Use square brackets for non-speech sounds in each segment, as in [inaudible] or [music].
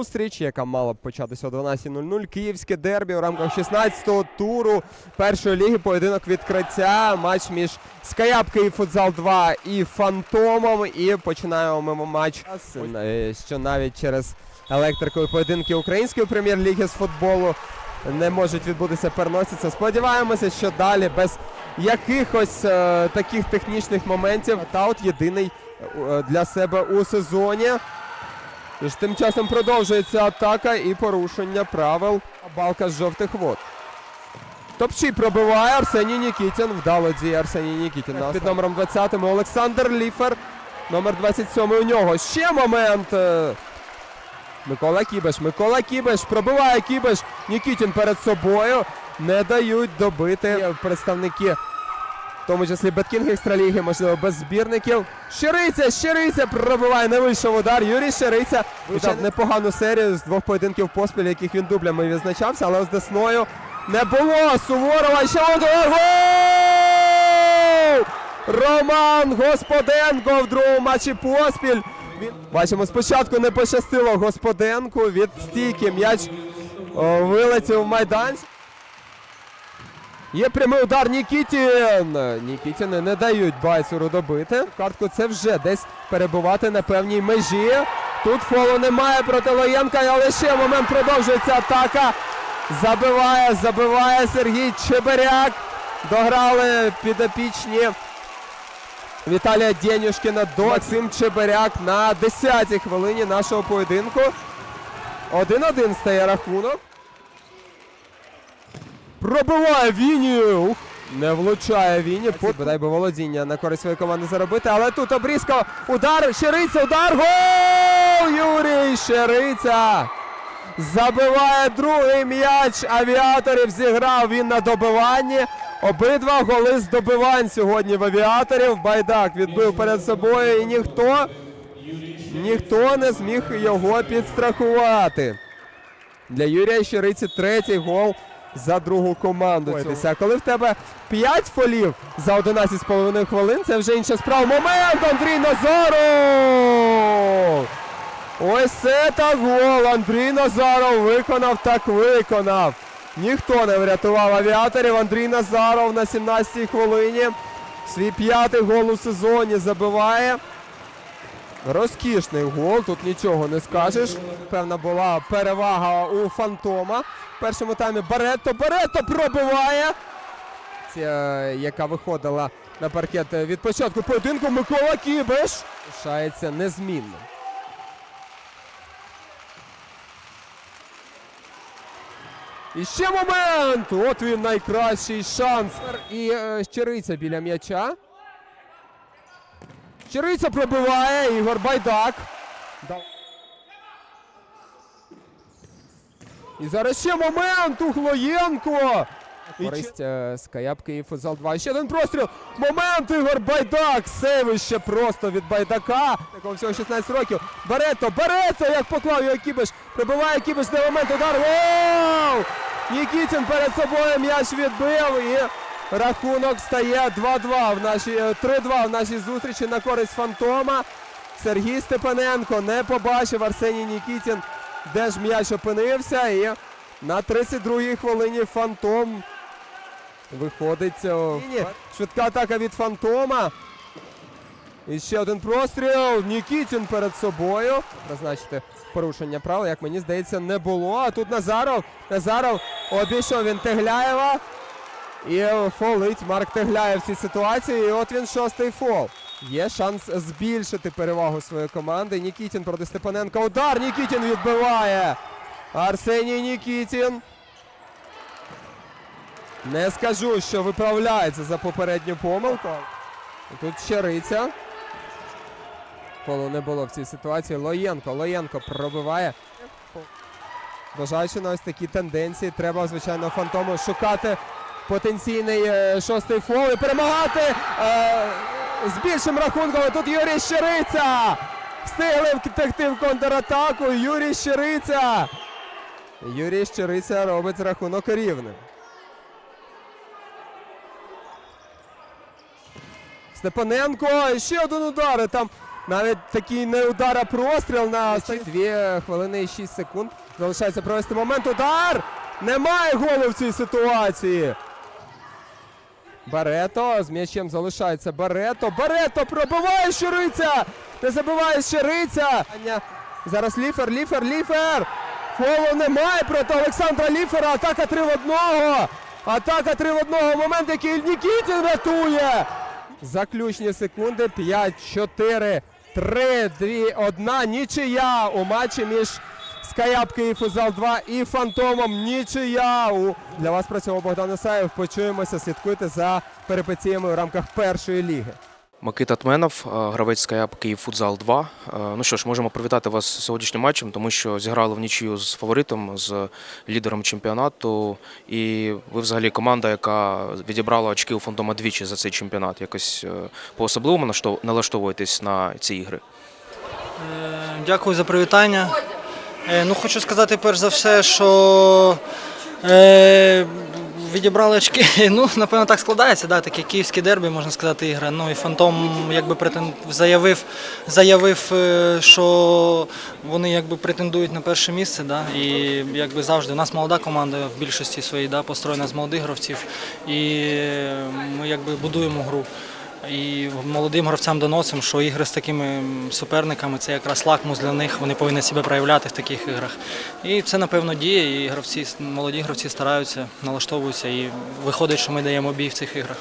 зустріч, яка мала б початися о 12.00. Київське дербі у рамках 16-го туру першої ліги. Поєдинок відкриття. Матч між Скаяп Київ Футзал 2 і Фантомом. І починаємо ми матч, е, що навіть через електрикові поєдинки української прем'єр-ліги з футболу не можуть відбутися переносяться. Сподіваємося, що далі без якихось е, таких технічних моментів. Таут єдиний е, для себе у сезоні. Тож тим часом продовжується атака і порушення правил балка з жовтих вод. Топчий пробиває Арсеній Нікітін. Вдало діє Арсеній Нікітін. Під номером 20 Олександр Ліфер. Номер 27 у нього. Ще момент. е, Микола Кібеш. Микола Кібеш пробиває Кібеш. Нікітін перед собою. Не дають добити представники, тому числі Беткінг екстраліги, можливо, без збірників. Щириця, Щириця пробиває, не вийшов удар. Юрій Щириця почав непогану серію з двох поєдинків поспіль, яких він дублями відзначався, але з Десною не було. Суворова ще один гол! Роман Господенко в другому матчі поспіль. Бачимо, спочатку не пощастило Господенку від стійки. М'яч вилетів в майданчик. Є прямий удар Нікітін. Нікітіни не дають Байцуру добити. Картку це вже десь перебувати на певній межі. Тут фолу немає проти Лоєнка, але ще момент продовжується атака. Забиває, забиває Сергій Чебиряк. Дограли підопічні Віталія Дєнюшкіна до Максим Чебиряк на 10-й хвилині нашого поєдинку. 1-1 стає рахунок. Пробиває Віні. Ух, не влучає Віні. По... Бодай би володіння на користь своєї команди заробити. Але тут обрізка. Удар. Щириця. Удар. Гол! Юрій Щириця. Забиває другий м'яч. Авіаторів зіграв він на добиванні. Обидва голи з добивань сьогодні в авіаторів. Байдак відбив перед собою і ніхто, ніхто не зміг його підстрахувати. Для Юрія Щириці третій гол за другу команду. А коли в тебе 5 фолів за 11,5 хвилин, це вже інша справа. Момент Андрій Назаров! Ось це так гол. Андрій Назаров виконав, так виконав. Ніхто не врятував авіаторів. Андрій Назаров на 17-й хвилині. Свій п'ятий гол у сезоні забиває. Розкішний гол, тут нічого не скажеш. Певна була перевага у Фантома. В першому таймі Баретто. Баретто пробиває. Ця, яка виходила на паркет від початку поєдинку. Микола Кібеш. Лишається незмінним. І ще момент! От він найкращий шанс. І е, Щириця біля м'яча. Щириця пробиває Ігор Байдак. І зараз ще момент у Хлоєнко. Користь е, Скаяпки і футзал 2. Ще один простріл. Момент Ігор Байдак. Сейвище просто від Байдака. Такого всього 16 років. Барето, Барето, як поклав його Кібеш. Прибиває Кібеш на момент удар. Воу! Нікітін перед собою м'яч відбив і рахунок стає 2-2 в нашій е, 3-2 в нашій зустрічі на користь Фантома. Сергій Степаненко не побачив Арсеній Нікітін, де ж м'яч опинився. І на 32-й хвилині Фантом виходить. Швидка атака від Фантома. І ще один простріл. Нікітін перед собою. Призначити порушення правил, як мені здається, не було. А тут Назаров. Назаров обійшов він Тегляєва. І фолить Марк Тегляєв в цій ситуації. І от він шостий фол. Є шанс збільшити перевагу своєї команди. Нікітін проти Степаненка. Удар. Нікітін відбиває. Арсеній Нікітін. Не скажу, що виправляється за попередню помилку. Тут Щериця. Фолу не було в цій ситуації. Лоєнко. Лоєнко пробиває. Зважаючи на ось такі тенденції, треба, звичайно, фантому шукати потенційний е, шостий фол і перемагати е, з більшим рахунком. Тут Юрій Щириця. Встигли втекти в контратаку. Юрій Щириця. Юрій Щириця робить рахунок рівним. Степаненко. Ще один удар. Там Навіть такий не удар, а простріл на останні дві хвилини і 6 секунд. Залишається провести момент. Удар! Немає голу в цій ситуації. Барето з м'ячем залишається Барето. Барето пробиває Щириця! Не забиває Щириця! Зараз Ліфер, Ліфер, Ліфер! Фолу немає проти Олександра Ліфера. Атака 3 в 1. Атака 3 в 1. Момент, який Нікітін рятує. Заключні секунди. 5, 4, 3, 2, 1. Нічия у матчі між Скаяп Київ Футзал 2 і Фантомом. Нічия. У... Для вас працював Богдан Ісаєв. Почуємося, слідкуйте за перипетіями у рамках першої ліги. Микита Тменов, е, гравець Скаяп Київ Футзал 2. Е, Ну що ж, можемо привітати вас з сьогоднішнім матчем, тому що зіграли в нічию з фаворитом, з лідером чемпіонату. І ви взагалі команда, яка відібрала очки у фантома двічі за цей чемпіонат. Якось е, по-особливому наштов- налаштовуєтесь на ці ігри. Дякую за привітання. Е, Ну, хочу сказати перш за все, що е, відібрали очки. [laughs] Ну, напевно, так складається. Да, таке київське дербі, можна сказати, ігра. Ну і фантом якби претен... заявив, заявив, е, що вони якби претендують на перше місце. Да, і якби завжди у нас молода команда в більшості своїй да, построєна з молодих гравців. І е, ми якби будуємо гру. І молодим гравцям доносимо, що ігри з такими суперниками це якраз лакмус для них. Вони повинні себе проявляти в таких іграх. І це напевно діє. І гравці, молоді гравці стараються, налаштовуються і виходить, що ми даємо бій в цих іграх.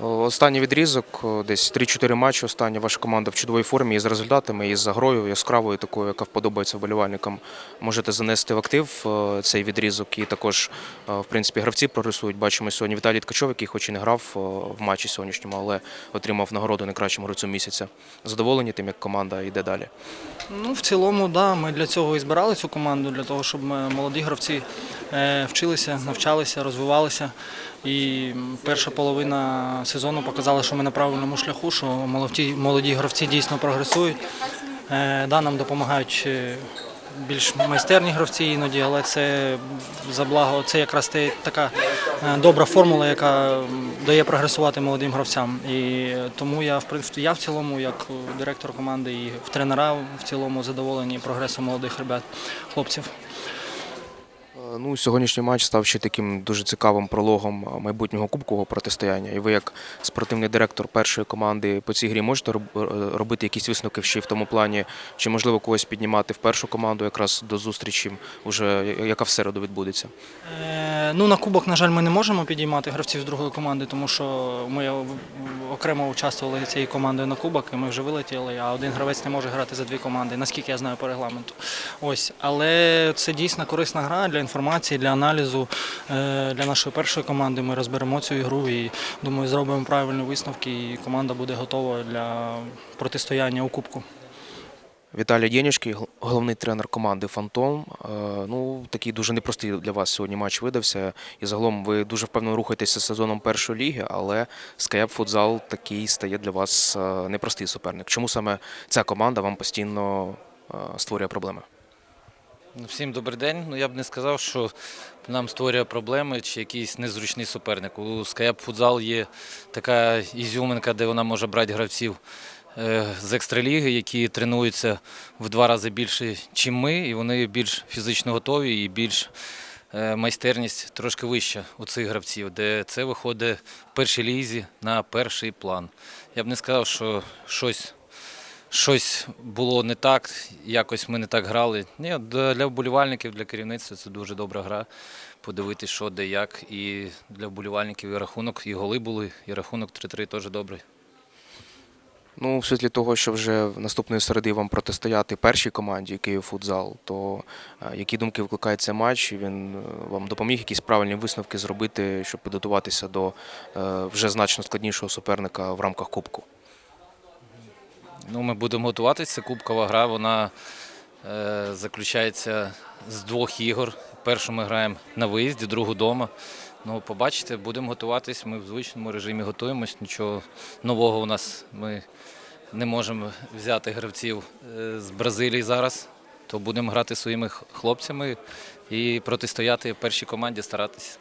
О, Останній відрізок, десь 3-4 матчі. Остання ваша команда в чудовій формі і з результатами, і з грою яскравою, такою, яка вподобається вболівальникам. Можете занести в актив е, цей відрізок. І також, е, в принципі, гравці прогресують. Бачимо сьогодні Віталій Ткачов, який хоч і не грав е, в матчі сьогоднішньому, але отримав нагороду найкращому гравцю місяця. Задоволені тим, як команда йде далі. Ну, в цілому, да, ми для цього і збирали цю команду, для того, щоб молоді гравці е, вчилися, навчалися, розвивалися. І перша половина сезону показала, що ми на правильному шляху, що молоді, молоді гравці дійсно прогресують. Е, да, нам допомагають е, більш майстерні гравці іноді, але це за благо, це якраз така е, добра формула, яка дає прогресувати молодим гравцям. І тому я в принципі я в цілому, як директор команди і в тренера в цілому задоволені прогресом молодих ребят, хлопців. Е, Ну, сьогоднішній матч став ще таким дуже цікавим прологом е, майбутнього кубкового протистояння. І ви, як спортивний директор першої команди по цій грі, можете е, робити якісь висновки ще в тому плані, чи можливо когось піднімати в першу команду якраз до зустрічі, уже яка в середу відбудеться. Ну, на кубок, на жаль, ми не можемо підіймати гравців з другої команди, тому що ми окремо участвували цією командою на кубок, і ми вже вилетіли, а один гравець не може грати за дві команди, наскільки я знаю по регламенту. Ось. Але це дійсно корисна гра для інформації, для аналізу е, для нашої першої команди. Ми розберемо цю ігру і думаю, зробимо правильні висновки, і команда буде готова для протистояння у кубку. Віталій Єнішкий, головний тренер команди Фантом. Е, Ну, такий дуже непростий для вас сьогодні матч видався. І загалом ви дуже впевнено рухаєтеся сезоном першої ліги, але Скаяп Футзал такий стає для вас е, непростий суперник. Чому саме ця команда вам постійно е, створює проблеми? Ну, Всім добрий день. Ну я б не сказав, що нам створює проблеми чи якийсь незручний суперник. У Скаяп Футзал є така ізюминка, де вона може брати гравців з екстраліги, які тренуються в два рази більше, ніж ми, і вони більш фізично готові і більш е, майстерність трошки вища у цих гравців, де це виходить в першій лізі на перший план. Я б не сказав, що щось щось було не так, якось ми не так грали. Ні, для вболівальників, для керівництва це дуже добра гра. Подивитись, що де як. І для вболівальників і рахунок, і голи були, і рахунок 3-3 теж добрий. Ну, в світлі того, що вже в наступної середи вам протистояти першій команді Київ Футзал, то е, які думки викликає цей матч? Він е, вам допоміг якісь правильні висновки зробити, щоб підготуватися до е, вже значно складнішого суперника в рамках Кубку? Ну, ми будемо готуватися. Кубкова гра. Вона заключається з двох ігор. Першу ми граємо на виїзді, другу вдома. Ну, побачите, будемо готуватись. Ми в звичному режимі готуємось. Нічого нового у нас ми не можемо взяти гравців е, з Бразилії зараз. То будемо грати своїми хлопцями і протистояти першій команді, старатися.